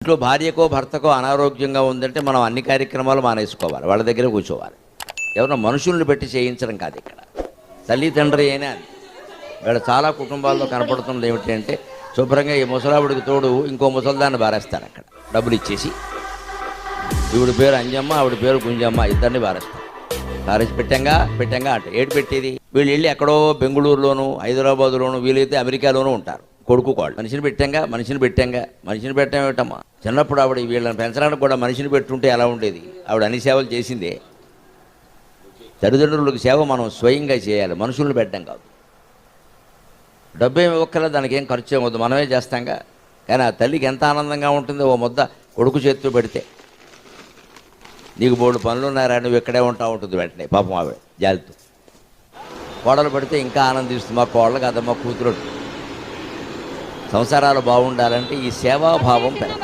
ఇంట్లో భార్యకో భర్తకో అనారోగ్యంగా ఉందంటే మనం అన్ని కార్యక్రమాలు మానేసుకోవాలి. వాళ్ళ దగ్గర కూర్చోవాలి. ఎవరైనా మనుషుల్ని పెట్టి చేయించడం కాదు ఇక్కడ. తల్లిదండ్రి అయినా అది. ఇక్కడ చాలా కుటుంబాల్లో కనపడుతున్నది ఏమిటంటే శుభ్రంగా ఈ ముసలావిడికి తోడు ఇంకో ముసల్దాన్ని బారేస్తారు అక్కడ. డబ్బులు ఇచ్చేసి. ఈవిడ పేరు అంజమ్మ ఆవిడ పేరు గుంజమ్మ ఇద్దరిని బారేస్తారు. బారేసి పెట్టంగా పెట్టంగా అంటే. ఏడు పెట్టేది? వీళ్ళు వెళ్ళి ఎక్కడో బెంగళూరులోను హైదరాబాదులోను వీలైతే అమెరికాలోనూ ఉంటారు. కొడుకు కోళ్ళు. మనిషిని పెట్టాంగా మనిషిని పెట్టాంగా మనిషిని పెట్టామేటమ్మా చిన్నప్పుడు ఆవిడ వీళ్ళని పెంచడానికి కూడా మనిషిని పెట్టుంటే ఎలా ఉండేది? ఆవిడ అన్ని సేవలు చేసిందే. తల్లిదండ్రులకు సేవ మనం స్వయంగా చేయాలి. మనుషులను పెట్టడం కాదు. డబ్బు ఏమి ఇవ్వక్కర్లేదు దానికి ఏం ఖర్చు ఏమవుతుంది మనమే చేస్తాంగా. కానీ ఆ తల్లికి ఎంత ఆనందంగా ఉంటుందో ఓ ముద్ద కొడుకు చేతితో పెడితే. నీకు బోడు పనులు ఉన్నారా నువ్వు ఇక్కడే ఉంటా ఉంటుంది వెంటనే. పాపం ఆవిడ జాలితో. కోడలు పెడితే ఇంకా ఆనందిస్తుంది. మా కోడలు కాదమ్మా కూతురు. సంసారాలు బాగుండాలంటే ఈ సేవాభావం పెరగాలి.